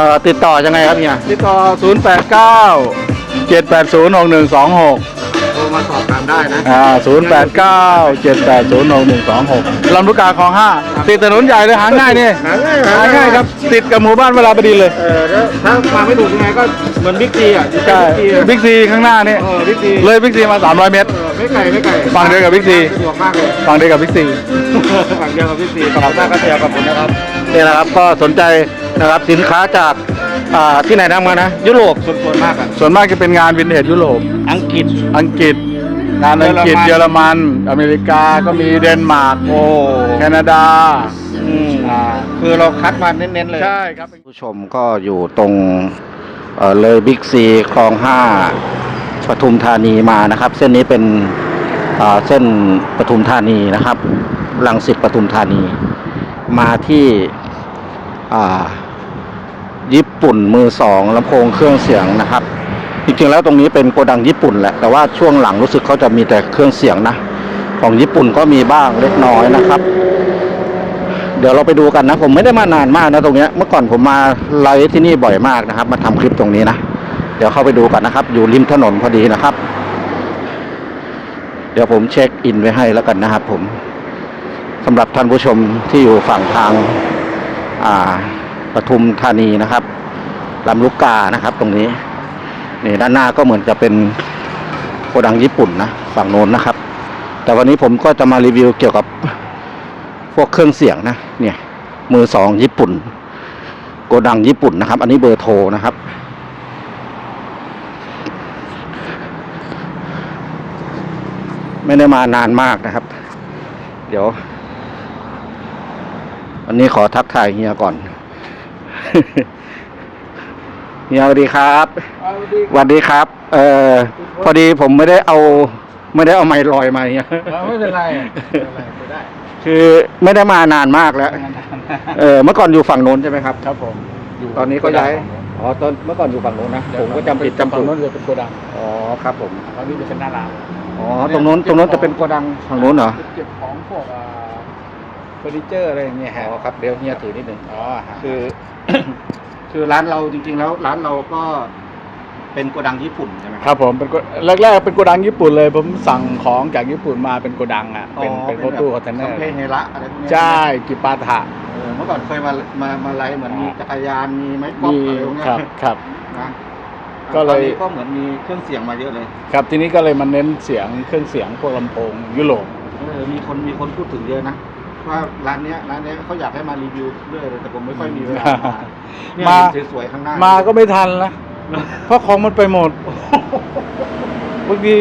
เอ่อติดต่อยังไงครับเนี่ยติดต่อ 0 8 9 7 8 0 6 1 2 6โทรมาสอบถามได้นะอ่า0 8 9 7 8 0 6 1 2 6ลำลูกกาคลอง5ติดถนนใหญ่เลยหาง่ายนี่หาง่ายหาง่ายครับ ติดกับหมู่บ้านเวลาบดีเลย เออแล้วถ้ามาไม่ถูกยังไงก็เหมือนบิ๊กซีอะอยู่ใช่บิ๊กซีอะบิ๊กซีข้างหน้านี่ เออบิ๊กซีเลยบิ๊กซีมา 300 เมตร เออไม่ไกลไม่ไกลฝั่งเดียวกับบิ๊กซี สะดวกมากเลย ฝั่งเดียวกับบิ๊กซี ฝั่งเดียวกับบิ๊กซีขอบคุณมากครับเดียวกับผมนะครับ นี่นะครับก็สนใจ นะครับสินค้าจากอ่าที่ไหนนำมานะ ยุโรปส่วนส่วนมากอะส่วนมากจะเป็นงานวินเทจยุโรป อังกฤษ อังกฤษ งานอังกฤษเยเยออรรมัมัน น อเมริกาก็มีเดนมาร์กโอ้แคนาดาอืมอ่า คือเราคัดมาเน้นๆเลยใช่ครับ ผู้ชมก็อยู่ตรงเอ่อเลยบิ๊กซีคลองห้าปทุมธานีมานะครับ เส้นนี้เป็นอ่าเส้นปทุมธานีนะครับลังสิตปทุมธานี มาที่อ่าญี่ ปุ่นมือสองลำโพงเครื่องเสียงนะครับ จริงๆแล้วตรงนี้เป็นโกดังญี่ปุ่นแหละแต่ว่าช่วงหลังรู้สึกเขาจะมีแต่เครื่องเสียงนะ ของญี่ปุ่นก็มีบ้างเล็กน้อยนะครับ เดี๋ยวเราไปดูกันนะ ผมไม่ได้มานานมากนะตรงนี้เมื่อก่อนผมมาไลฟ์ที่นี่บ่อยมากนะครับ มาทำคลิปตรงนี้นะเดี๋ยวเข้าไปดูกันนะครับ อยู่ริมถนนพอดีนะครับ เดี๋ยวผมเช็คอินไว้ให้แล้วกันนะครับ ผมสำหรับท่านผู้ชมที่อยู่ฝั่งทางอ่าปทุมธานีนะครับ ลำลูกกานะครับ ตรงนี้นี่ด้านหน้าก็เหมือนจะเป็นโกดังญี่ปุ่นนะฝั่งโน้นนะครับ แต่วันนี้ผมก็จะมารีวิวเกี่ยวกับพวกเครื่องเสียงนะ เนี่ย มือสองญี่ปุ่น โกดังญี่ปุ่นนะครับ อันนี้เบอร์โทรนะครับ ไม่ได้มานานมากนะครับ เดี๋ยว วันนี้ขอทักทายเฮียก่อน เฮียสวัสดีครับสวัสดีครับ เอ่อพอดีผมไม่ได้เอา ไม่ได้เอาไมค์ลอยมาเฮียไม่เป็นไรไม่เป็นไรไม่ได้คือไม่ได้มานานมากแล้ว เออเมื่อก่อนอยู่ฝั่งโน้นใช่ไหมครับ ครับผมยู่ตอนนี้ก็ย้ายอ๋อตอนเมื่อก่อนอยู่ฝั่งโน้นนะผมก็จำผิดจำฝั่ถูงกโน้นจะเป็นโกดังอ๋อครับผมฝั่งนี้จะเป็นหน้าร้านอ๋อตรงโน้นตรงโน้นจะเป็นโกดังฝั่งโน้นเหรอเก็บของพวกอ่าเฟอร์นิเจอร์อะไรอย่างเงี้ยฮะอ๋อครับเดี๋ยวเฮียถือนิดนึงอ๋อฮะคือ คือร้านเราจริง ๆ แล้วร้านเราก็เป็นโกดังญี่ปุ่นใช่ไหมครับผมเป็นโกแรกๆเป็นโกดังญี่ปุ่นเลย ผมสั่งของจากญี่ปุ่นมาเป็นโกดังอะเป็นเป็นรถตู้คอนเทนเนอร์สัมเพเฮระอะไรพวกเนี้ยใช่กิปาถะเออเมื่อก่อนเคยมามามาไลฟ์เหมือนมีจักรยานมีไม้กอล์ฟมีอะไรพวกเนี้ยครับครับนะก็เลยตอนนี้ก็เหมือนมีเครื่องเสียงมาเยอะเลย ครับทีนี้ก็เลยมาเน้นเสียงเครื่องเสียงพวกลำโพงยุโรปเออมีคนมีคนพูดถึงเยอะนะ ว่าร้านเนี้ยร้านเนี้ยเขาอยากให้มารีวิวเรื่อยเลยแต่ผมไม่ค่อยมีเวลามาเนี่ยมาเห็นสวยๆข้างหน้ามาก็ไม่ทันละเพราะของมันไปหมดบางที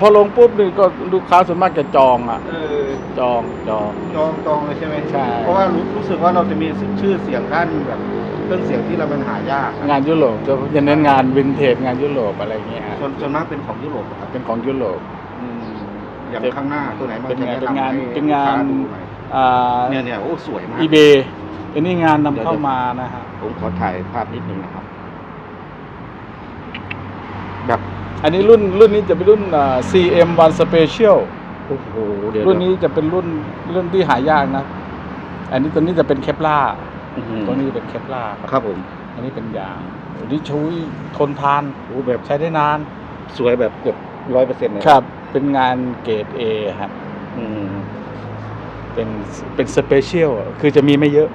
พอลงปุ๊บนี่ก็ลูกค้าส่วนมากจะจองอะ เออจองจอง จองจองเลยใช่ไหมใช่ เพราะว่ารู้รู้สึกว่าเราจะมีชื่อเสียงด้านแบบเครื่องเสียงที่เรามันหายากอะงานยุโรปจะจะเน้นงานวินเทจงานยุโรปอะไรเงี้ยฮะส่วนส่วนมากเป็นของยุโรปอะครับเป็นของยุโรป อืมอย่างข้างหน้าตัวไหนมันเป็นจะงานแนะเป็นนำงานให้เป็นงาน ลูกค้ดูหน่อย อ่าเนี่ยเนี่ยโอ้สวยมาก อีเบอันนี้งานนำเข้ามานะฮะผมขอถ่ายภาพนิดนึงนะครับ แบบอันนี้รุ่นรุ่นนี้จะเป็นรุ่นอ่า CM1 Special โอ้โหเดี๋ยวรุ่นนี้จะเป็นรุ่นรุ่นที่หายากนะ อันนี้ตัวนี้จะเป็นเคปล่าอื้อหือตัวนี้เป็นเคปล่าครับครับผมอันนี้เป็นยางอันนี้ชุยทนทานโอ้แบบใช้ได้นานสวยแบบเกือบร้อยเปอร์เซ็นต์เลยครับ เป็นงานเกรด A ครับอืม เป็นเป็นสเปเชียลคือจะมีไม่เยอะ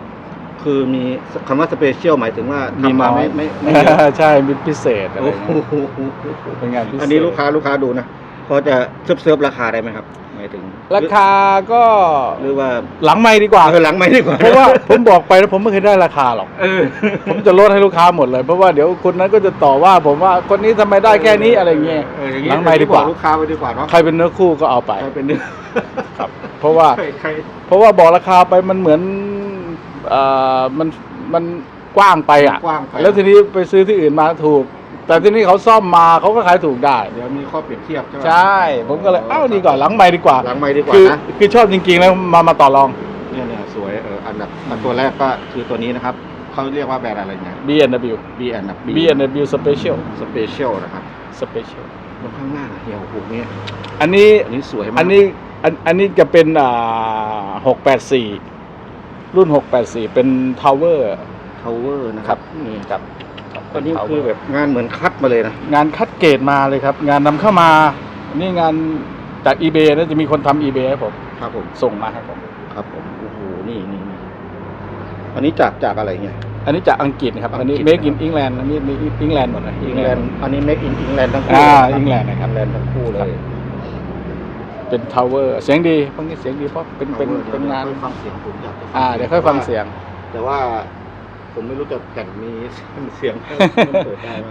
คือมีคำว่าสเปเชียลหมายถึงว่าทำมาน้อไม่ยไม่ไม่เยอะ ใช่มีพิเศษอะไรโอ้เงี้ยโหเป็นงานพิเศษอันนี้ลูกค้าลูกค้าดูนะพอจะเซิร์ฟเซิร์ฟราคาได้ไหมครับห มายถึงราคาก็หรือว่าหลังไม่ดีกว่าเออหลังไม่ดีกว่า เพราะว่าผมบอกไปแล้วผมไม่เคยได้ราคาหรอกเออผมจะลดให้ลูกค้าหมดเลยเพราะว่าเดี๋ยวคนนั้นก็จะต่อว่าผมว่าคนนี้ทำไมได้แค่นี้อะไรเงี้ยเอออย่างหลังไม่ดีกว่าลูกค้าไปดีกว่าเนาะใครเป็นเนื้อคู่ก็เอาไปใครเป็นเนื้อครับ เพราะว่าใครใครเพราะว่าบอกราคาไปมันเหมือนเอ่อมันมันกว้างไปอะกว้างไปแล้วทีนี้ไปซื้อที่อื่นมาถูก แต่ที่นี่เขาซ่อมมาเขาก็ขายถูกได้ เดี๋ยวมีข้อเปรียบเทียบใช่ไหม ใช่ ผมก็เลยเอ้าดีกว่าหลังไม่ดีกว่าหลังไม่ดีกว่าคือนะ คือชอบจริงๆแล้วมามาต่อรอง เนี่ยเนี่ยสวยเอออันดับอันตัวแรกก็คือตัวนี้นะครับเขาเรียกว่าแบรนด์อะไรเนี่ย B&W B and B B&W Special Special นะครับ Special แล้วข้างหน้าเฮียโอ้โหเนี่ยอันนี้อันนี้สวยมากอันนี้อันอันนี้จะเป็นอ่าหกแปดสี่รุ่นหกแปดสี่เป็นทาวเวอร์ทาวเวอร์นะครับนี่ครับ อันนี้คือแบบงานเหมือนคัดมาเลยนะงานคัดเกรดมาเลยครับ งานนำเข้ามาอันนี่งานจาก eBay นะจะมีคนทำ eBay ให้ผมครับผมส่งมาให้ผมครับผมโอ้โหนี่นี่นี่อันนี้จากจากอะไรเงี้ยอันนี้จากอังกฤษนะครับอันนี้อังกฤษ make in England อันนี้ England หมดเลยอิงแลนด์อันนี้ make in England ทั้งคู่อ่าะครับ England นะครับ England ทั้งคู่เลครับยเป็นทาวเวอร์เสียงดีพวกนี้เสียงดีเพราะเป็นเป็น Tower เป็นงานดี๋ยวค่อยฟังเสียงผมอยากจะอ่าเดี๋ยวค่อยฟังเสียง แต่ว่า ผมไม่รู้จะแต่งมีเสียงให้มันเปิดได้ไหม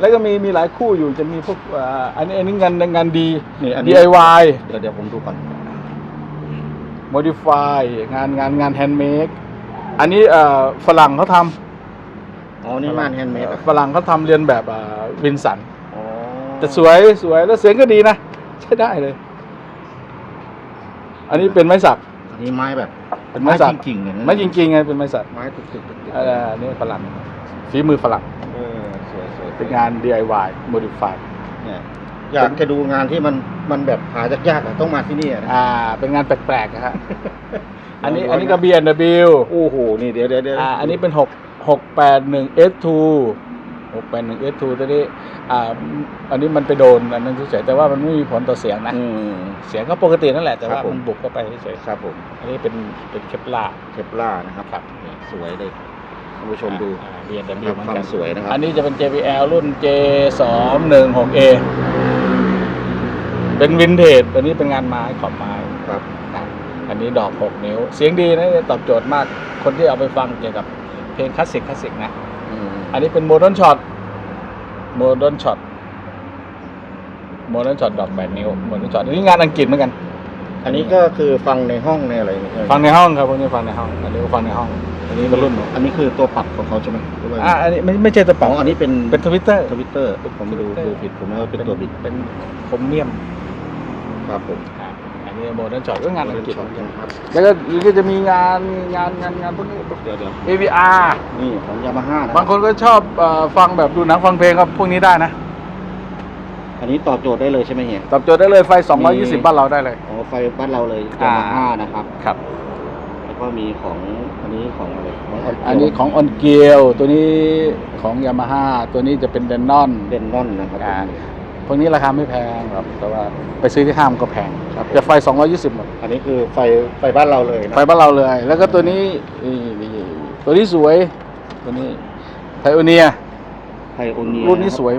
แล้วก็มีมีหลายคู่อยู่จะมีพวกอ่าอันนี้อันนี้งานงานดี นี่อันนี้ DIY เดี๋ยวเดี๋ยวผมดูก่อน modify งานงานงาน handmade อันนี้เอ่อฝรั่งเขาทอ๋อำนี่งานแฮนด์เมดฝรั่งเขาทำเรียนแบบวินสัน อ๋อแต่สวยสวยแล้วเสียงก็ดีนะ ใช้ได้เลย อันนี้เป็นไม้สัก อันนี้ไม้แบบ เป็นไม้สักจริงๆเลยนะไม้จริงๆไงเป็นไม้สักไม้ตึกๆตึกๆเอ่ออันนี้ฝรั่งฝีมือฝรั่งเออสวยสวยเป็นงาน DIY modify เนี่ยอยากจะดูงานที่มันมันแบบหายากๆอะต้องมาที่นี่อะนะอ่า เป็นงานแปลกๆนะฮะอันนี้อันนี้ก็ B&W โอ้โหนี่เดี๋ยวเดี๋ยวเดี๋ยวอ่าอันนี้เป็นหกหกแปดหนึ่ง S2 หกแปดหนึ่ง S2 ตัวนี้อ่าอันนี้มันไปโดนอันนั้นเฉยๆแต่ว่ามันไม่มีผลต่อเสียงนะอืม เสียงก็ปกตินั่นแหละแต่ครับว่าผม มันบุกเข้าไปเฉยครับผมๆอันนี้เป็นเป็นเคปลาร์เคปล่านะครับ ครับนี่สวยเลยท่านผู้ชมดู อ่า B&W ครับเหมือนควากัมนสวยนะครับ อันนี้จะเป็น JBL รุ่น J216A เป็นวินเทจอันนี้เป็นงานไม้ขอบไม้ครับครับ อันนี้ดอก 6 นิ้ว เสียงดีนะตอบโจทย์มากคนที่เอาไปฟังเกี่ยวกับเพลงคลาสสิกคลาสสิกนะ อืมอันนี้เป็นโมเดิร์นช็อตโมเดิร์นช็อตโมเดิร์นช็อตดอก8นิ้วโมเดิร์นช็อตอันนี้งานอังกฤษเหมือนกัน อันนี้ก็คือฟังในห้องในอะไรเนี่ยฟังในห้องครับพวกนี้ฟังในห้องอันนี้ก็ฟังในห้อง อันนี้ก็รุ่นหนูอันนี้คือตัวปรับของเขาใช่ไหมหรือว่าอ่าอันนี้ไม่ไม่ใช่ตัวอ๋เป๋าออันนี้เป็นเป็นทวิตเตอร์ทวิตเตอร์ผมดูดูผิดผมว่าเป็นตัวบิดเป็นคมเนียมครับผมอ่า อันนี้โมเดิร์นช็อตก็งานอังกฤษช็อตครับแล้วก็ก็จะมีงานงานงานงานพวกนี้ เดี๋ยวเดี๋ยว AVR นี่ของยามาฮ่านะบางคนก็ชอบเอ่อฟังแบบดูหนังฟังเพลงก็พวกนี้ได้นะ อันนี้ตอบโจทย์ได้เลยใช่ไหมเฮีย ตอบโจทย์ได้เลยไฟมี220 บ้านเราได้เลย อ๋อไฟบ้านเราเลยอ่ายามาฮ่านะครับ ครับ แล้วก็มีของอันนี้ของอะไรของอันนี้ของออนเกียวตัวนี้ของยามาฮ่าตัวนี้จะเป็นเดนนอน เดนนอนนะครับอ่า พวกนี้ราคาไม่แพงครับ แต่ว่าไปซื้อที่ห้างก็แพงครับจะไฟ 220หมดอันนี้คือไฟไฟบ้านเราเลยนะไฟบ้านเราเลย แล้วก็ตัวนี้นี่นี่ตัวนี้สวย ตัวนี้ไทโอเนียไทโอเนียรุ่นนี้สวย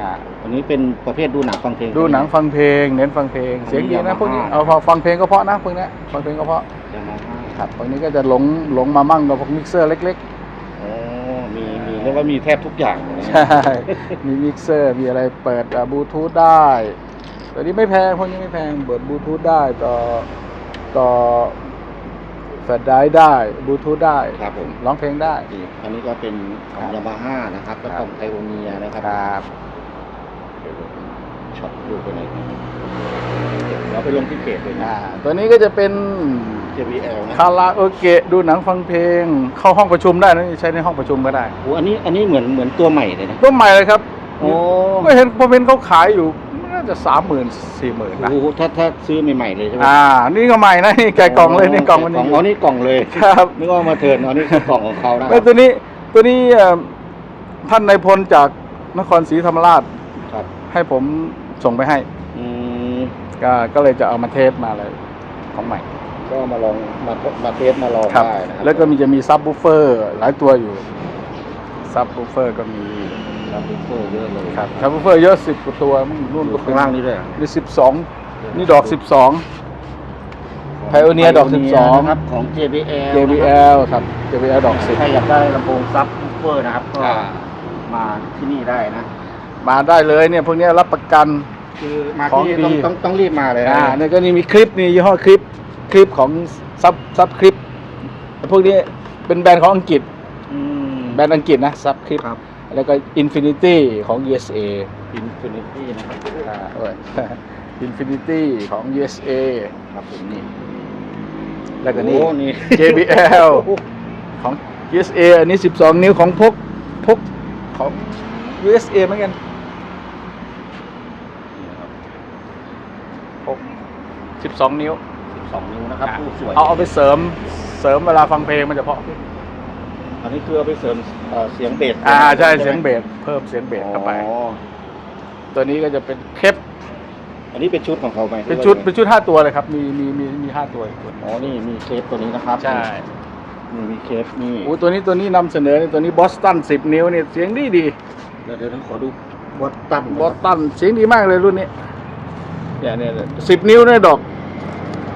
อ่าอันนี้เป็นประเภทดูหนังฟังเพลง ดูหนังฟังเพลง เน้นฟังเพลง เสียงดีนะพวกนี้เอาพอฟังเพลงก็เพราะนะพวกนี้ฟังเพลงก็เพราะยามาฮ่าครับพวกนี้ก็จะหลงหลงมามั่งกับพวกมิกเซอร์เล็กอ๋อมีมี เรียกว่ามีแทบทุกอย่างเลยๆนะใช่ มีมิกเซอร์ มีอะไรเปิดบลูทูธได้ตัวนี้ไม่แพงพวกนี้ไม่แพง เปิดบลูทูธได้ต่อต่อแฟลชไดรฟ์ได้บลูทูธได้ครับผม ร้องเพลงได้นี่อันนี้ก็เป็นของครับยามาฮ่านะครับแล้วครัก็บไทโอเนียนะครับครับช็อตดูไปไหนเราไปลงที่เพจเลยนะอ่าตัวนี้ก็จะเป็น JBL นะคาราโอเกะดูหนังฟังเพลง เข้าห้องประชุมได้นะใช้ในห้องประชุมก็ได้โอ้อันนี้อันนี้เหมือนเหมือนตัวใหม่เลยนะตัวใหม่เลยครับโอ้ก็เห็นผมเห็นเขาขายอยู่น่าจะสามหมื่นสี่หมื่นนะโหถ้าถ้าซื้อใหม่ๆเลยใช่ไหมอ่า นี่ก็ใหม่นะนี่แกะกล่องเลยนี่กล่องมันกล่องนี้อ๋อนี่กล่องเลยครับนึกว่ามาเทิร์นอ๋อนี่คือกล่องของเขานะคแล้รัวบตัวนี้ตัวนี้เอ่อท่านนายพลจากนครศรีธรรมราชครับให้ผมส่งไปให้อืมก็ก็เลยจะเอามาเทสมาเลยของใหม่ ก็มาลองมามาเทสมาลองครับ ได้นะครัแล้วก็มีจะมีซับบูเฟอร์หลายตัวอยู่ซับบูเฟอร์ก็มีซับวูฟเฟอร์เยอะเลยครับซับบูเฟอร์เยอะสิบกว่าตัวรุ่นดูข้างล่างนี่ด้วยนี่สิบสองนี่ดอกสิบสอง Pioneer ดอก Pioneer 12 นะครับของ JBL นะครับ JBL ครับ JBL ดอกสิบใครอยากได้ลำโพงซับวูฟเฟอร์นะครับก็อ่ามาที่นี่ได้นะ มาได้เลยเนี่ยพวกเนี้ยรับประกัน คือมาของที่ดีนี่ต้องต้องต้องรีบมาเลยนะอ่าเนี่ยก็นี่มีคลิปนี่ยี่ห้อคลิป คลิปของซับซับคลิปพวกนี้เป็นแบรนด์ของอังกฤษ อืม แบรนด์อังกฤษนะซับคลิปครับ แล้วก็ Infinity ของ USA อินฟินิตี้นะครับอ่าเอ้ย Infinity ของ USA ครับผมนี่แล้วก็นี่ โอ้นี่ JBL ของ USA อันนี้ 12 นิ้วของพกพกของ USA เหมือนกันพก12นิ้วสองนิ้ว นะครับอะผู้สวยเอาเอาไปเสริมเสริมเวลาฟังเพลงมันจะเพราะขึ้นอันนี้คือเอาไปเสริมเอ่อเสียงเบสอ่าใช่เสียงเบสเพิ่มเสียงเบสเข้าไป อ๋อตัวนี้ก็จะเป็นเคปอันนี้เป็นชุดของเขาไหมเป็นชุดเป็นชุดห้าตัวเลยครับมีมีมีมีห้าตัวอีกตัวอ๋อนี่มีเคปตัวนี้นะครับใช่นี่มีเคปนี่โอ้ตัวนี้ตัวนี้นำเสนอนี่ตัวนี้บอสตันสิบนิ้วเนี่ยเสียงดีดีเดี๋ยวเดี๋ยวขอดูบอสตันบอสตันเสียงดีมากเลยรุ่นนี้เนี่ยเนี่ยสิบนิ้วเนี่ยดอก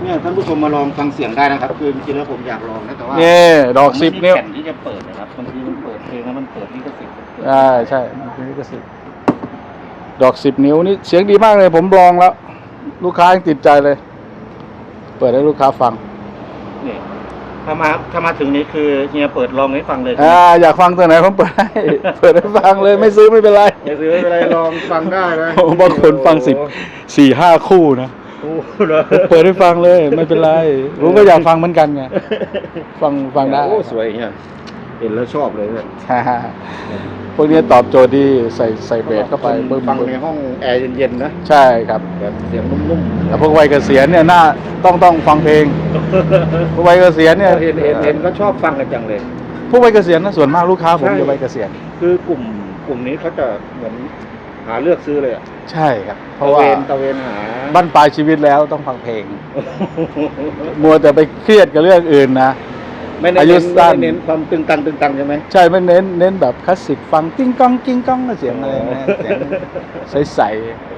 เนี่ยท่านผู้ชมมาลองฟังเสียงได้นะครับ คือจริงๆแล้วผมอยากลองนะแต่ว่าเนี่ยดอกผมไม่สิบมีนิ้วแผ่นที่จะเปิดนะครับบางทีมันเปิดเพลงแล้วมันเปิดนี่ก็สิบอ่าใช่ตัวนี้ก็สิบดอกสิบนิ้วนี่เสียงดีมากเลยผมลองแล้ว ลูกค้ายังติดใจเลย เปิดให้ลูกค้าฟังนี่ถ้ามาถ้ามาถึงนี้คือเฮียเปิดลองให้ฟังเลยอ่าอยากฟังตัวไหนผมเปิดให้ เปิดให้ฟังเลยไม่ซื้อไม่เป็นไร อย่าซื้อไม่เป็นไรลองฟังได้นะบางคนฟังสิบสี่ห้าคู่นะ โอ้โหเหรอเปิดให้ฟังเลยไม่เป็นไรผมก็อยากฟังเหมือนกันไงฟังฟังได้โอ้สวยเฮียเห็นแล้วชอบเลยเนี่ยฮ่าพวกนี้ตอบโจทย์ดีใส่ใส่เบสเข้าไปบึ้มฟังบึ้มในห้องแอร์เย็นๆนะใช่ครับแบบเสียงนุ่มๆแต่พวกวัยเกษียณเนี่ยน่าต้องต้องฟังเพลงพวกวัยเกษียณเนี่ยเห็นเห็นเห็นก็ชอบฟังกันจังเลยพวกวัยเกษียณนะส่วนมากลูกค้าผมใช่จะวัยเกษียณคือกลุ่มกลุ่มนี้เขาจะเหมือน หาเลือกซื้อเลยอะใช่ครับ เพตะราะว่าเวนตะเวนหาบั้นปลายชีวิตแล้วต้องฟังเพลง มัวแต่ไปเครียดกับเรื่องอื่นนะ ไม่ได้อายุเน้นสั้ไม่นได้เน้นความตึงตังตึงตังใช่ไหมใช่ไม่เน้นเน้นแบบคลาสสิกฟังกิ้งก้องกิ้งก้องเสียงอะไรนะเสียงใส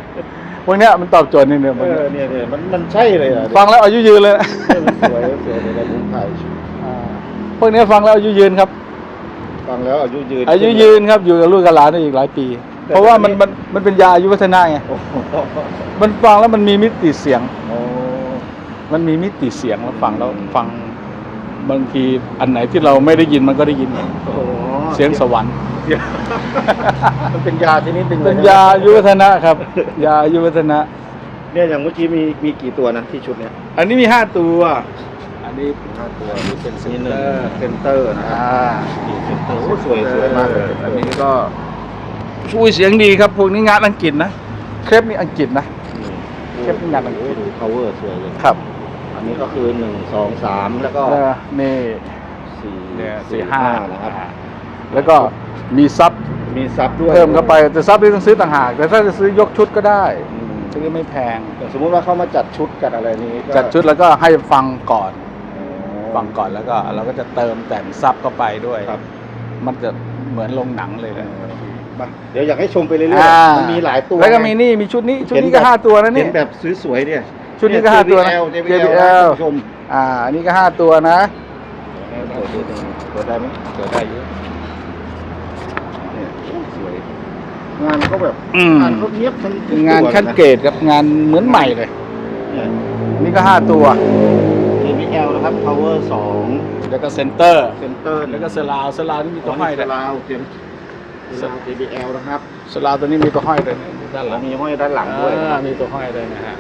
ๆพวกเนี้ยมันตอบโจทย์นี่เนี่ยเออเนี่ยเนี่ยมันมันใช่เลยอะฟังแล้วอายุยืนเลยนะเออมันสวยสวยเลยนะผมถ่ายอ่าพวกเนี้ยฟังแล้วอายุยืนครับ ฟังแล้วอายุยืนอายุยืนครับอยู่กับลูกกับหลานได้อีกหลายปี เพราะว่ามันมันมันเป็นยาอายุวัฒนะไง โอ้โหมันฟังแล้วมันมีมิติเสียง โอ้มันมีมิติเสียงแล้วฟังแล้วฟังบางทีอันไหนที่เราไม่ได้ยินมันก็ได้ยิน โอ้โหเสียงสวรรค์เสียงมันเป็นยาชนิดหนึ่งลเป็นนะยาอายุวัฒนะครับ ยาอายุวัฒนะ เนี่ยอย่างเมื่อกี้มีมีกี่ตัวนะที่ชุดเนี้ยอันนี้มีห้าตัว อันนี้ห้าตัวนี่เป็นเซนเตอร์เซนเตอร์นะครับอ่านี่เซนเตอร์โอ้สวยสวยมากเลยอันนี้ก็ ช่วยเสียงดีครับพวกนี้งานอังกฤษนะเครปนี่อังกฤษนะเก็บงานอังกฤษโอ้ดู power สวยเลยครับอันนี้ก็คือหนึ่งสองสามแล้วก็เออนี่ สี่เนี่ยสี่ห้านะครับแล้วก็มีซับมีซับด้วยเพิ่มเข้าไปแต่ซับนี่ต้องซื้อต่างหาก แต่ถ้าจะซื้อยกชุดก็ได้อืมซื้อไม่แพงอย่างสมมติว่าเขามาจัดชุดจัดอะไรนี้ก็จัดชุดแล้วก็ให้ฟังก่อน อ๋อ ฟังก่อนแล้วก็เราก็จะเติมแต่งซับเข้าไปด้วยครับ มันจะเหมือนลงหนังเลยเอนะอ มาเดี๋ยวอยากให้ชมไปเรื่อยอ่าๆมันมีหลายตัวแล้วก็มีนี่มีชุดนี้ชุดนี้เห็ก็แบบห้าตัวนะนี่ เห็นแบบสวยๆเนี่ยชุดนี้ก็ห้าตัวนะ JBL JBL JBL ท่านผู้ชมอ่าอันนี้ก็ห้าตัวนะเปิดดูหนึ่งเปิดได้ไหมเปิดได้เยอะเนี่ยสวยงานก็แบบอืม งานก็เนียบทั้งทุกงานตัวขั้นลยะเกรดครับงานเหมือนใหม่เลย เนี่ย อันนี้ก็ห้าตัว JBL นะครับ power สองแล้วก็เซนเตอร์เซนเตอร์แล้วก็เซลาวเซลาวนี่มีตัวห้อยด้วย ลาวเสีย งลาว JBL นะครับเซลาวตัวนี้มีตัวห้อยด้วยนะด้านหลังมีห้อยด้านหลังด้วยอ่ามีตัวห้อยด้วยนะฮะ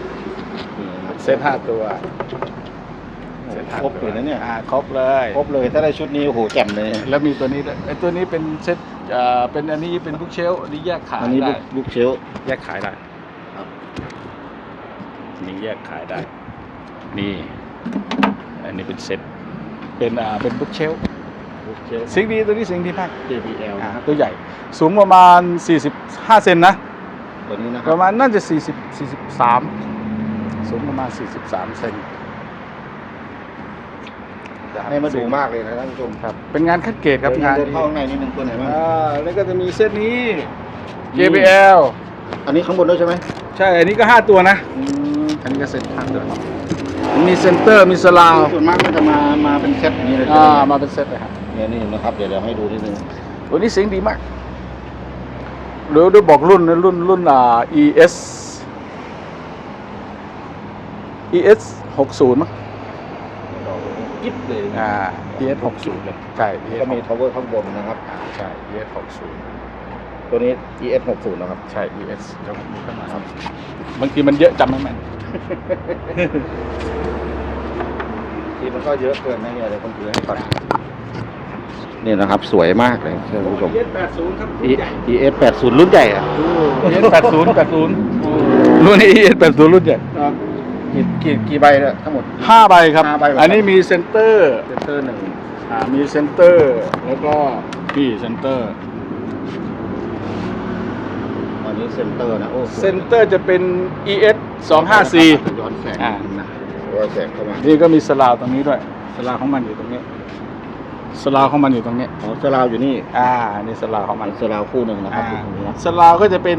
นี่ครับเซตห้าตัวเซตห้าครบเลยนะเนี่ยอ่าครบเลยครบเลยถ้าได้ชุดนี้โอ้โหแจ่มเลยแล้วมีตัวนี้ด้วยไอ้ตัวนี้เป็นเซตเอ่อเป็นอันนี้เป็นบุ๊กเชลอันนี้แยกขายอันนี้ได้ลูกลูกเชลฟ์แยกขายได้ครับนี่แยกขายได้ นี่ อันนี้เป็นเซตเป็นอ่าเป็นบุ๊กเชลลู กเชลฟ์เสียงดีตัวนี้เสียงดีมาก JBL อ่านะครับตัวใหญ่ สูงประมาณ 45 เซนนะ ตัวนี้นะคปรับระมาณน่าจะ 40 43 สูงประมาณ 43 เซนให้มาดูมากเลยนะท่านผู้ชมครับ เป็นงานคัดเกรดครับเดี๋ยวงานเดินนี้เข้าข้างในนิดนึงตัวไหนบ้าง อ่าแล้วก็จะมีเซตนี้ นี่ JBL อันนี้ข้างบนด้วยใช่ไหมใช่ อันนี้ก็ 5 ตัวนะอันนี้ก็เซต5ตัวมีเซนเตอร์ มีสลาวส่วนมากก็จะมา มาเป็นเซตอย่างนี้เลยอ่าใช่ไหมมาเป็นเซตเลยครับ เนี่ยนี่นะครับ เดี๋ยวเดี๋ยวให้ดูนิดนึงตัวนี้เสียงดีมากเดี๋ยวดูบอกรุ่นนะรุ่นรุ่นอ่า ES ES 60มั้งยิบเลยอ่า ES 60เลยใช่ ES ก็มี tower ข้างบนนะครับอ่าใช่ ES 60ตัวนี้ ES 60นะครับ ใช่ ES จะมีขึ้นมาครับบางทีมันเยอะจำไม่แม่นทีมันก็เยอะเกินนะเนี่ยเดี๋ยวผมถือให้ก่อน นี่นะครับ สวยมากเลยท่านผู้ชม ES 80ครับ ES 80รุ่นใหญ่อะ ES 80 80รุ่นนี้ ES 80รุ่นใหญ่กี่กี่กี่ใบเนี่ยทั้งหมด ห้าใบครับ ห้าใบเหรอครับ อันนี้มีเซนเตอร์เซนเตอร์หนึ่งอ่ามีเซนเตอร์ แล้วก็พี่เซนเตอร์อันนี้เซนเตอร์นะโอ้สวยเซนเตอร์จะเป็น ES 254 ย้อนแสงอ่า นะย้อนแสงเข้ามานี่ก็มีสลาวตรงนี้ด้วย สลาวของมันอยู่ตรงนี้ สลาวของมันอยู่ตรงนี้ อ๋อสลาวอยู่นี่อ่า นี่สลาวของมัมันนสลาวคู่หนึ่งนะครับอ่าตรงนี้นะสลาวก็จะเป็น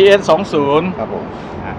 ES 20ครับผมอ่า